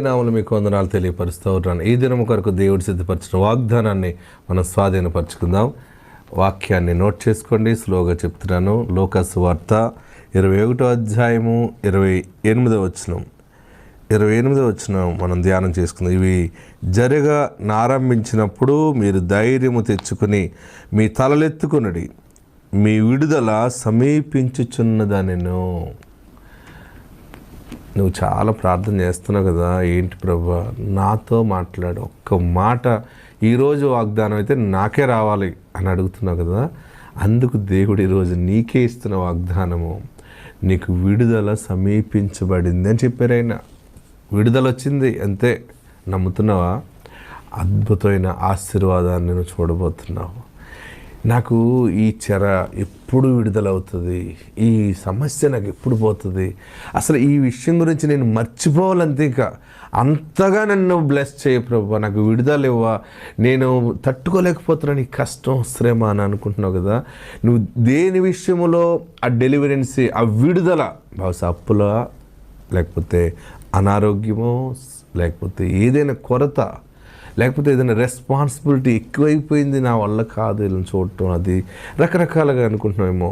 నామలు మీకు వందనాలు తెలియపరుస్తూ ఉంటాను ఈ దినం కొరకు దేవుడు సిద్ధపరిచిన వాగ్దానాన్ని మనం స్వాధీనపరచుకుందాం. వాక్యాన్ని నోట్ చేసుకోండి. స్లోగా చెప్తున్నాను. లోకస్ వార్త ఇరవై ఒకటో అధ్యాయము ఇరవై ఎనిమిదో వచనం. ఇరవై ఎనిమిదో వచనం మనం ధ్యానం చేసుకుందాం. ఇవి జరగ నారంభించినప్పుడు మీరు ధైర్యము తెచ్చుకుని మీ తలలెత్తుకునడి. మీ విడుదల సమీపించుచున్నదానిను. నువ్వు చాలా ప్రార్థన చేస్తున్నావు కదా ఏంటి ప్రభా? నాతో మాట్లాడు ఒక్క మాట ఈరోజు వాగ్దానం అయితే నాకే రావాలి అని అడుగుతున్నావు కదా అందుకు దేవుడు ఈరోజు నీకే ఇస్తున్న వాగ్దానము. నీకు విడుదల సమీపించబడింది అని చెప్పారు ఆయన. విడుదల వచ్చింది అంతే. నమ్ముతున్నావా? అద్భుతమైన ఆశీర్వాదాన్ని నువ్వు చూడబోతున్నావు. నాకు ఈ చెర ఎప్పుడు విడుదలవుతుంది? ఈ సమస్య నాకు ఎప్పుడు పోతుంది? అసలు ఈ విషయం గురించి నేను మర్చిపోవాలంతే ఇక. అంతగా నన్ను బ్లెస్ చేయ ప్రభు నాకు విడుదల ఇవ్వ. నేను తట్టుకోలేకపోతున్నాను ఈ కష్టం శ్రమ అని అనుకుంటున్నావు కదా. నువ్వు దేని విషయంలో ఆ డెలివరెన్సీ ఆ విడుదల? బహుశా అప్పుల లేకపోతే అనారోగ్యమో లేకపోతే ఏదైనా కొరత? లేకపోతే ఏదైనా రెస్పాన్సిబిలిటీ ఎక్కువైపోయింది నా వల్ల కాదు వీళ్ళని చూడటం అది రకరకాలుగా అనుకుంటున్నామేమో.